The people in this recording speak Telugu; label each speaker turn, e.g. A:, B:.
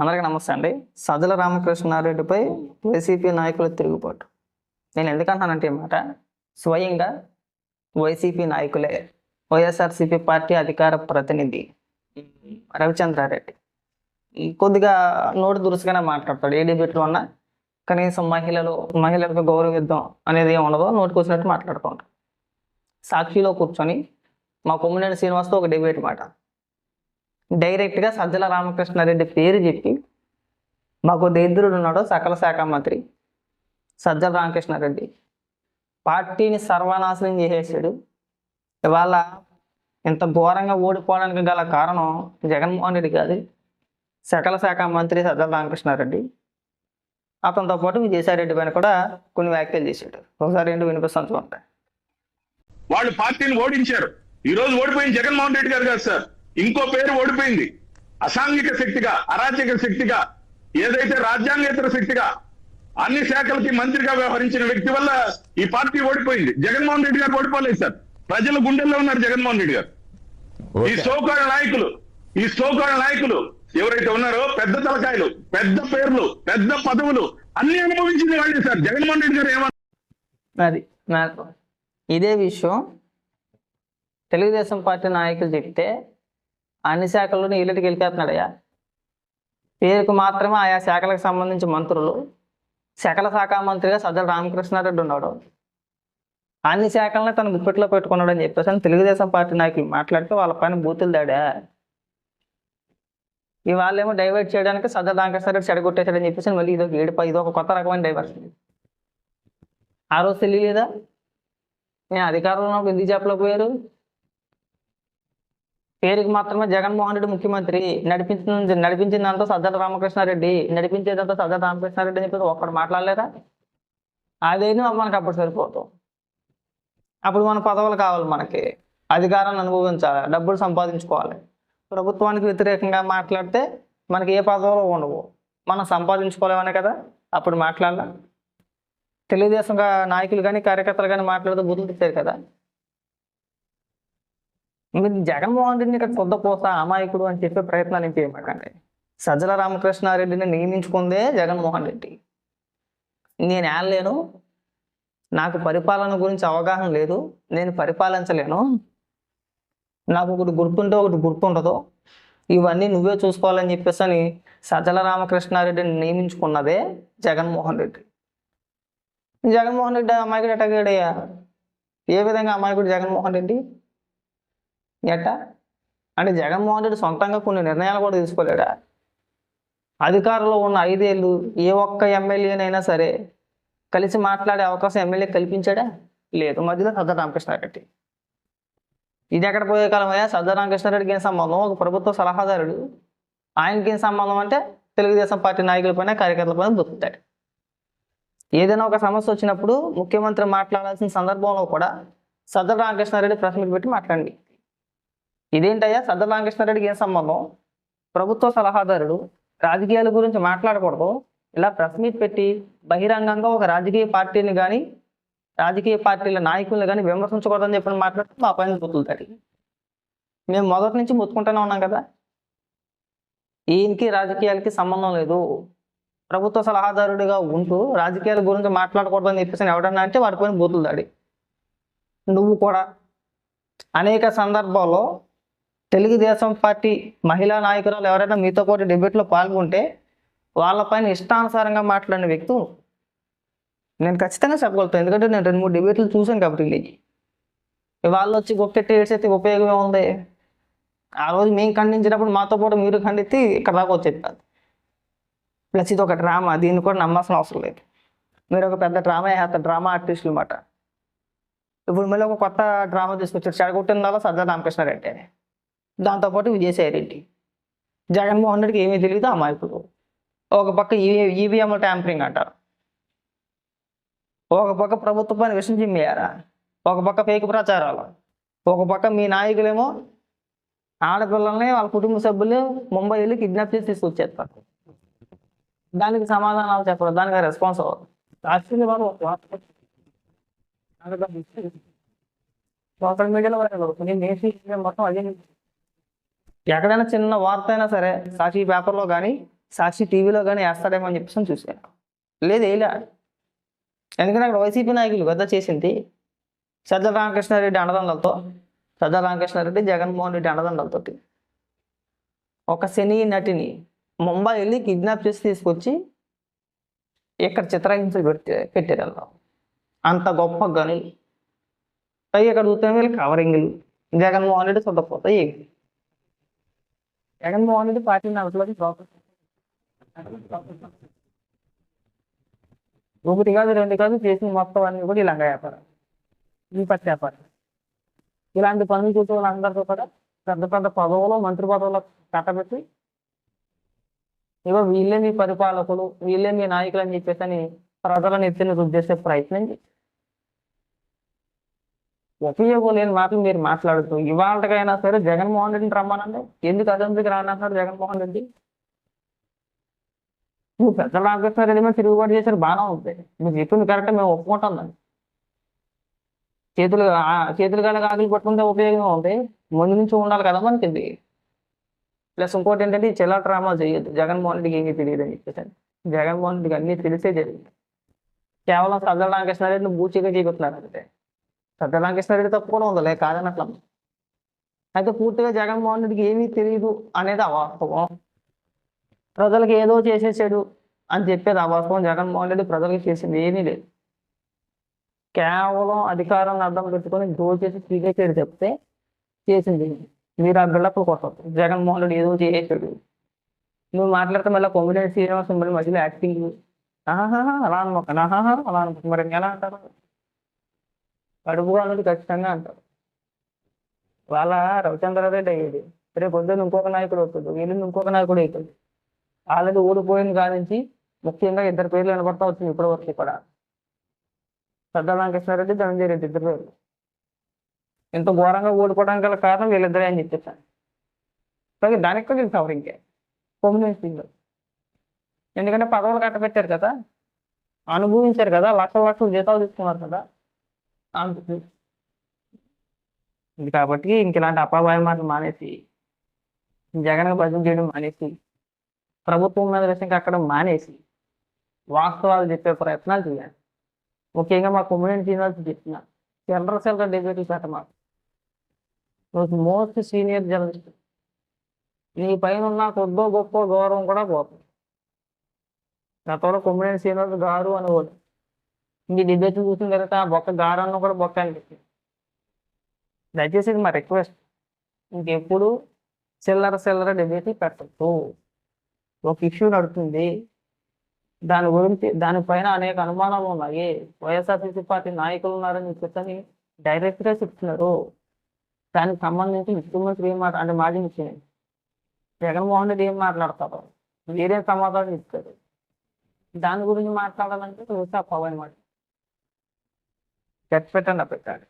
A: అందరికీ నమస్తే అండి. సజ్జల రామకృష్ణారెడ్డిపై వైసీపీ నాయకుల తిరుగుబాటు. నేను ఎందుకంటానంటే మాట? స్వయంగా వైసీపీ నాయకులే వైఎస్ఆర్సీపీ పార్టీ అధికార ప్రతినిధి రవిచంద్రారెడ్డి. ఈ కొద్దిగా నోటి దురుసుగానే మాట్లాడతాడు ఏ డిబేట్లో ఉన్నా కనీసం మహిళలు మహిళలకు గౌరవిద్దాం అనేది ఏమి ఉండదో నోటికి వచ్చినట్టు మాట్లాడుతూ ఉంటాడు. సాక్షిలో కూర్చొని మా కొమ్మినేని శ్రీనివాస్తో ఒక డిబేట్ మాట. డైరెక్ట్గా సజ్జల రామకృష్ణారెడ్డి పేరు చెప్పి మాకు దరిద్రుడు ఉన్నాడు సకల శాఖ మంత్రి సజ్జల రామకృష్ణారెడ్డి. పార్టీని సర్వనాశనం చేసేసాడు. ఇవాళ ఇంత ఘోరంగా ఓడిపోవడానికి గల కారణం జగన్మోహన్ రెడ్డి కాదు సకల శాఖ మంత్రి సజ్జల రామకృష్ణారెడ్డి. అతనితో పాటు విజయసాయిరెడ్డి పైన కూడా కొన్ని వ్యాఖ్యలు చేశాడు. ఒకసారి రెండు వినిపిస్తాను చూడండి.
B: వాళ్ళు పార్టీని ఓడించారు. ఈ రోజు ఓడిపోయిన జగన్మోహన్ రెడ్డి గారు కాదు సార్. ఇంకో పేరు ఓడిపోయింది. అసాంఘిక శక్తిగా అరాచక శక్తిగా ఏదైతే రాజ్యాంగేతర శక్తిగా అన్ని శాఖలకి మంత్రిగా వ్యవహరించిన వ్యక్తి వల్ల ఈ పార్టీ ఓడిపోయింది. జగన్మోహన్ రెడ్డి గారు ఓడిపోలేదు సార్. ప్రజల గుండెల్లో ఉన్నారు జగన్మోహన్ రెడ్డి గారు. ఈ సోకాళ్ళ నాయకులు ఈ సోకాళ్ళ నాయకులు ఎవరైతే ఉన్నారో పెద్ద తలకాయలు పెద్ద పేర్లు పెద్ద పదవులు అన్ని అనుభవించింది వాళ్ళే సార్. జగన్మోహన్ రెడ్డి గారు ఏమన్నారు
A: నాకు ఇదే విషయం తెలుగుదేశం పార్టీ నాయకులు చెప్తే అన్ని శాఖల్లోనూ ఈలటికి వెళ్ళిపోతున్నాడయ్యా. పేరుకు మాత్రమే ఆయా శాఖలకు సంబంధించి మంత్రులు. శాఖల శాఖ మంత్రిగా సజ్జల రామకృష్ణారెడ్డి ఉన్నాడు. అన్ని శాఖలను తన గుప్పెట్లో పెట్టుకున్నాడు అని చెప్పేసి అని తెలుగుదేశం పార్టీ నాయకులు మాట్లాడితే వాళ్ళ పైన బూతులు దాడా. ఇవాళేమో డైవర్ట్ చేయడానికి సజ్జల రామకృష్ణారెడ్డి చెడగొట్టేశాడని చెప్పేసి మళ్ళీ ఇదొక ఏడుపై ఇదొక కొత్త రకమైన డైవర్షన్. ఆ రోజు తెలియలేదా? నేను అధికారంలో ఉన్నప్పుడు ఎందుకు చెప్పలేకపోయారు పేరుకి మాత్రమే జగన్మోహన్ రెడ్డి ముఖ్యమంత్రి. నడిపించింది నడిపించిందంతా సజ్జల రామకృష్ణారెడ్డి. నడిపించేదంతా సజ్జల రామకృష్ణారెడ్డి అని చెప్పి ఒక్కడు మాట్లాడలేరా అదేను మనకు అప్పుడు సరిపోతాం. అప్పుడు మన పదవులు కావాలి మనకి. అధికారాన్ని అనుభవించాలి. డబ్బులు సంపాదించుకోవాలి. ప్రభుత్వానికి వ్యతిరేకంగా మాట్లాడితే మనకి ఏ పదవులు ఉండవు. మనం సంపాదించుకోలేమనే కదా? అప్పుడు మాట్లాడాలి. తెలుగుదేశం నాయకులు కానీ కార్యకర్తలు కానీ మాట్లాడితే బుద్ధులు తెచ్చారు కదా? మీరు జగన్మోహన్ రెడ్డిని ఇక్కడ కొద్ద పోస అమాయకుడు అని చెప్పే ప్రయత్నాలు ఏం చేయమాకండి సజ్జల రామకృష్ణారెడ్డిని నియమించుకుందే జగన్మోహన్ రెడ్డి నేను ఏళ్ళలేను. నాకు పరిపాలన గురించి అవగాహన లేదు. నేను పరిపాలించలేను. నాకు ఒకటి గుర్తుంటే ఒకటి గుర్తుండదు. ఇవన్నీ నువ్వే చూసుకోవాలని చెప్పేసి అని సజ్జల రామకృష్ణారెడ్డిని నియమించుకున్నదే జగన్మోహన్ రెడ్డి జగన్మోహన్ రెడ్డి అమాయకుడు ఎట్టగాడయ్యా ఏ విధంగా అమాయకుడు జగన్మోహన్ రెడ్డి ఎట్ట? అంటే జగన్మోహన్ రెడ్డి సొంతంగా కొన్ని నిర్ణయాలు కూడా తీసుకోలేడా? అధికారంలో ఉన్న ఐదేళ్ళు ఏ ఒక్క ఎమ్మెల్యేనైనా సరే కలిసి మాట్లాడే అవకాశం ఎమ్మెల్యే కల్పించాడా? లేదు. మధ్యలో సజ్జల రామకృష్ణారెడ్డి ఇది ఎక్కడ పోయే కాలమయ్యా సజ్జల రామకృష్ణారెడ్డికి ఏం సంబంధం? ఒక ప్రభుత్వ సలహాదారుడు. ఆయనకి ఏం సంబంధం అంటే తెలుగుదేశం పార్టీ నాయకులపైన కార్యకర్తలపైన దొరుకుతాడు. ఏదైనా ఒక సమస్య వచ్చినప్పుడు ముఖ్యమంత్రి మాట్లాడాల్సిన సందర్భంలో కూడా సర్దార్ రామకృష్ణారెడ్డి ప్రెస్ మీట్ పెట్టి మాట్లాడండి. ఇదేంటయ్యా? సద్ద రామకృష్ణారెడ్డికి ఏం సంబంధం? ప్రభుత్వ సలహాదారుడు రాజకీయాల గురించి మాట్లాడకూడదు. ఇలా ప్రెస్ మీట్ పెట్టి బహిరంగంగా ఒక రాజకీయ పార్టీని కానీ రాజకీయ పార్టీల నాయకుల్ని కానీ విమర్శించకూడదని చెప్పి మాట్లాడితే మా పైన బుతులుతాడు మేము మొదటి నుంచి ముత్తుకుంటూనే ఉన్నాం కదా? ఈయనకి రాజకీయాలకి సంబంధం లేదు. ప్రభుత్వ సలహాదారుడిగా ఉంటూ రాజకీయాల గురించి మాట్లాడకూడదని చెప్పేసి ఎవడన్నా అంటే వాడిపోయిన పైన బూతులు దాడి నువ్వు కూడా అనేక సందర్భాల్లో తెలుగుదేశం పార్టీ మహిళా నాయకురాలు ఎవరైనా మీతో పాటు డిబేట్లో పాల్గొంటే వాళ్ళపైన ఇష్టానుసారంగా మాట్లాడిన వ్యక్తి నేను ఖచ్చితంగా చెప్పగలుగుతాను. ఎందుకంటే నేను రెండు మూడు డిబేట్లు చూశాను కాబట్టి నీకు వాళ్ళు వచ్చి గొప్పెట్టి ఏడ్చేస్తే ఉపయోగమే ఉంది ఆ రోజు మేము ఖండించినప్పుడు మాతో పాటు మీరు ఖండితే ఇక్కడ దాకా వచ్చేది కాదు. ప్లస్ ఇది ఒక డ్రామా దీన్ని కూడా నమ్మాల్సిన అవసరం లేదు. మీరు ఒక పెద్ద డ్రామా వేస్తారు డ్రామా ఆర్టిస్టులు అనమాట ఇప్పుడు మళ్ళీ ఒక కొత్త డ్రామా తీసుకొచ్చారు. చెడగొట్టిన సజ్జల రామకృష్ణారెడ్డి అని. దాంతోపాటు విజయసాయి రెడ్డి జగన్మోహన్ రెడ్డికి ఏమీ తెలియదు అమాయకులు ఒక పక్క ఈవీఎం ట్యాంపరింగ్ అంటారు. ఒక పక్క ప్రభుత్వ పని విషయం చిమ్మేయారా? ఒక పక్క ఫేక్ ప్రచారాలు. ఒక పక్క మీ నాయకులేమో ఆడపిల్లల్ని వాళ్ళ కుటుంబ సభ్యులు ముంబై వెళ్ళి కిడ్నాప్ చేసి తీసుకొచ్చేస్తారు. దానికి సమాధానాలు చెప్పరు దానికి రెస్పాన్స్ అవ్వదు. సోషల్ మీడియాలో నేను నేసి మొత్తం అదే ఎక్కడైనా చిన్న వార్త అయినా సరే సాక్షి పేపర్లో కానీ సాక్షి టీవీలో కానీ వేస్తాడేమో అని చెప్పేసి చూశాను. లేదు వేయలే ఎందుకంటే అక్కడ వైసీపీ నాయకులు పెద్ద చేసింది సజ్జల రామకృష్ణారెడ్డి అండదండలతో సజ్జల రామకృష్ణారెడ్డి జగన్మోహన్ రెడ్డి అండదండలతోటి. ఒక సినీ నటిని ముంబై వెళ్ళి కిడ్నాప్ చేసి తీసుకొచ్చి ఇక్కడ చిత్రహింసలు పెట్టి పెట్టారు వాళ్ళు అంత గొప్ప గనులు పై ఇక్కడ చూస్తే వీళ్ళు కవరింగ్లు. జగన్మోహన్ రెడ్డి సొంతపోతాయి జగన్మోహన్ రెడ్డి పార్టీ నడపలేదు ఒకటి కాదు రెండు కాదు చేసిన మొత్తం అన్ని కూడా ఇలాగ వ్యాపారం ఈ పచ్చి వ్యాపారం ఇలాంటి పనులు చేసే వాళ్ళందరితో కూడా పెద్ద పెద్ద పదవులు మంత్రి పదవులు కట్టబెట్టి ఇగో వీళ్ళే మీ పరిపాలకులు వీళ్ళే మీ నాయకులు అని చెప్పేసి అని ప్రజలను ఎత్తిన రుద్దేసే ప్రయత్నం చేసి ఉపయోగం లేని మాటలు మీరు మాట్లాడుతూ ఇవాళకైనా సరే జగన్మోహన్ రెడ్డిని రమ్మనండి. ఎందుకు అసెంబ్లీకి రానంటున్నాడు జగన్మోహన్ రెడ్డి? నువ్వు పెద్ద రామకృష్ణ రెడ్డి మీద తిరుగుబాటు చేశారు బాగానే ఉంది. మీరు చెప్పింది కరెక్ట్ మేము ఒప్పుకుంటాం దాన్ని. చేతులు ఆ చేతులు కాళ్ళ ఆకులు పట్టుకుంటే ఉపయోగం ఉంది. ముందు నుంచి ఉండాలి కదా మనకి ఇది ప్లస్ ఇంకోటి ఏంటంటే ఈ డ్రామా చేయొద్దు. జగన్మోహన్ రెడ్డికి ఏమీ తెలియదు అని చెప్పేసి జగన్మోహన్ రెడ్డికి అన్నీ తెలిసే జరిగింది. కేవలం సజ్జల రామకృష్ణారెడ్డిని బూచిగా చేపుతున్నారు అంతే. సజ్జల రామకృష్ణారెడ్డి తప్పు కూడా ఉందిలే కాదనట్ల. అయితే పూర్తిగా జగన్మోహన్ రెడ్డికి ఏమీ తెలియదు అనేది అవాస్తవం. ప్రజలకు ఏదో చేసేసాడు అని చెప్పేది అవాస్తవం. జగన్మోహన్ రెడ్డి ప్రజలకు చేసింది ఏమీ లేదు. కేవలం అధికారాన్ని అర్థం పెట్టుకొని గోల్ చేసి స్వీకరించాడు చెప్తే చేసింది మీరు ఆ బిల్డప్లు కొట్టదు జగన్మోహన్ రెడ్డి ఏదో చేసాడు నువ్వు మాట్లాడితే మళ్ళీ కొమ్మినేని శ్రీనివాసం మళ్ళీ మధ్యలో యాక్టింగ్. ఆహా అలా అనుకోకండి. ఆహా అలా అనుకో మరి ఎలా అంటారు? కడుపు అనేది ఖచ్చితంగా అంటారు. వాళ్ళ రవిచంద్రారెడ్డి అయ్యేది. రేపు పొద్దున్న ఇంకొక నాయకుడు అవుతుంది వీళ్ళు ఇంకొక నాయకుడు అవుతుంది ఆల్రెడీ ఓడిపోయిన కానించి ముఖ్యంగా ఇద్దరు పేర్లు వినపడతా వచ్చింది ఇప్పటి వరకు కూడా పెద్ద రామకృష్ణారెడ్డి ధనంజయ రెడ్డి ఇద్దరు పేర్లు. ఇంత ఘోరంగా ఓడిపోవడానికి గల కారణం వీళ్ళిద్దరే అని చెప్పేసాను. అలాగే దానికి కూడా తెలుసు కవర్ ఇంకే. కొమ్యూనిటీలో ఎందుకంటే పదవులు కట్టబెట్టారు కదా. అనుభవించారు కదా. లక్షల లక్షలు జీతాలు తీసుకున్నారు కదా. కాబట్టి ఇంక ఇలాంటి అపాభాయ మాటలు మానేసి జగన్ భజన చేయడం మానేసి ప్రభుత్వం మీద విషయం కక్కడం మానేసి వాస్తవాలు చెప్పే ప్రయత్నాలు చేయాలి. ముఖ్యంగా మా కమ్యూనిటీ యూనివర్సిటీ చెప్తున్నా చిల్లర చిల్లర డిబేట్లు పెట్టమాకు. నువ్వు మోస్ట్ సీనియర్ జర్నలిస్ట్ నీ పైన ఉన్న కొద్దో గొప్ప గౌరవం కూడా పోతుంది. గతంలో కమ్యూనిటీ శ్రీనివాస్ గారు అనేవాడు ఇంక డిబేట్ చూసిన తర్వాత ఆ బొక్క దారాన్ని కూడా బొక్క అనిపించింది దయచేసి ఇది మా రిక్వెస్ట్. ఇంకెప్పుడు చిల్లర చిల్లర డిబేట్ పెట్టద్దు. ఒక ఇష్యూ నడుతుంది. దాని గురించి దానిపైన అనేక అనుమానాలు ఉన్నాయి. వైఎస్ఆర్సీసీ పార్టీ నాయకులు ఉన్నారని చెప్పని డైరెక్ట్గా చెప్తున్నారు. దానికి సంబంధించి ముఖ్యమంత్రి ఏం మాట అంటే మాజీ ముఖ్యమంత్రి జగన్మోహన్ రెడ్డి ఏం మాట్లాడతారు? వేరే సమాధానం ఇస్తారు. దాని గురించి మాట్లాడాలంటే చూస్తే పవన్ మాట గట్టి పెట్టండి పెట్టాలి